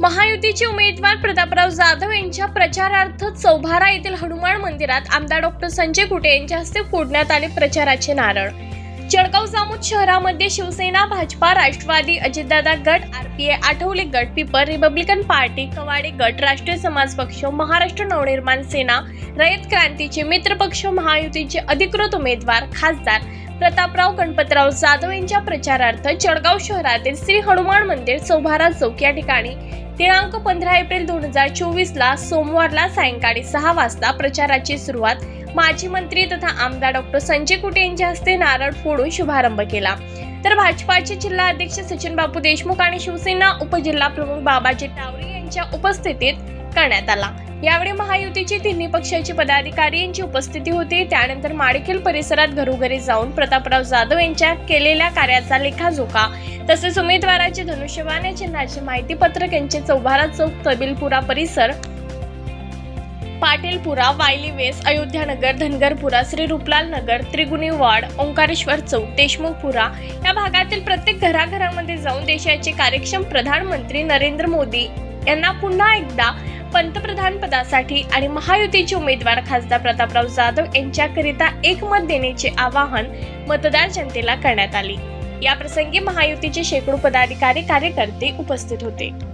महायुतीचे उमेदवार प्रतापराव जाधव यांच्या प्रचारार्थ चौभारा येथील हनुमान मंदिरात आमदार डॉक्टर संजय कुटे यांच्या हस्ते फोडण्यात आले प्रचाराचे नारळ. जळगाव जामोद शहरामध्ये शिवसेना भाजपा राष्ट्रवादी अजितदादा गट आरपीए आठवले गट पीपर रिपब्लिकन पार्टी कवाडे गट राष्ट्रीय समाज पक्ष महाराष्ट्र नवनिर्माण सेना रयत क्रांतीचे मित्र पक्ष महायुतीचे अधिकृत उमेदवार खासदार प्रतापराव गणपतराव जाधव यांच्या प्रचारार्थ जळगाव शहरातील श्री हनुमान मंदिर चौभारा चौक या ठिकाणी दिनांक पंधरा एप्रिल दोन हजार चोवीस ला सोमवारला सायंकाळी सहा वाजता प्रचाराची सुरुवात माजी मंत्री तथा आमदार डॉक्टर संजय कुटे यांच्या हस्ते नारळ फोडून शुभारंभ केला. तर भाजपाचे जिल्हा अध्यक्ष सचिन बापू देशमुख आणि शिवसेना उपजिल्हा प्रमुख बाबाजी टावरे यांच्या उपस्थितीत करण्यात आला. यावेळी महायुतीची तिन्ही पक्षाची पदाधिकारी यांची उपस्थिती होती. त्यानंतर माडेखेल परिसरात घरोघरी जाऊन प्रतापराव जाधव यांच्या केलेल्या कार्याचा लेखाजोखा तसेच उमेदवाराचे धनुष्यबाण या चिन्हाचे माहिती पत्रक यांचे चौभारा चौक तबिलपुरा परिसर पाटीलपुरा वायली वेस अयोध्यानगर धनगरपुरा श्री रूपलाल नगर त्रिगुणी वाड ओंकारेश्वर चौक देशमुखपुरा या भागातील प्रत्येक घराघरामध्ये जाऊन देशाचे कार्यक्षम प्रधानमंत्री नरेंद्र मोदी यांना पुन्हा एकदा पंतप्रधान पदासाठी आणि महायुतीचे उमेदवार खासदार प्रतापराव जाधव यांच्याकरिता एकमत देण्याचे आवाहन मतदार जनतेला करण्यात आले. या प्रसंगी महायुतीचे शेकडो पदाधिकारी कार्यकर्ते उपस्थित होते.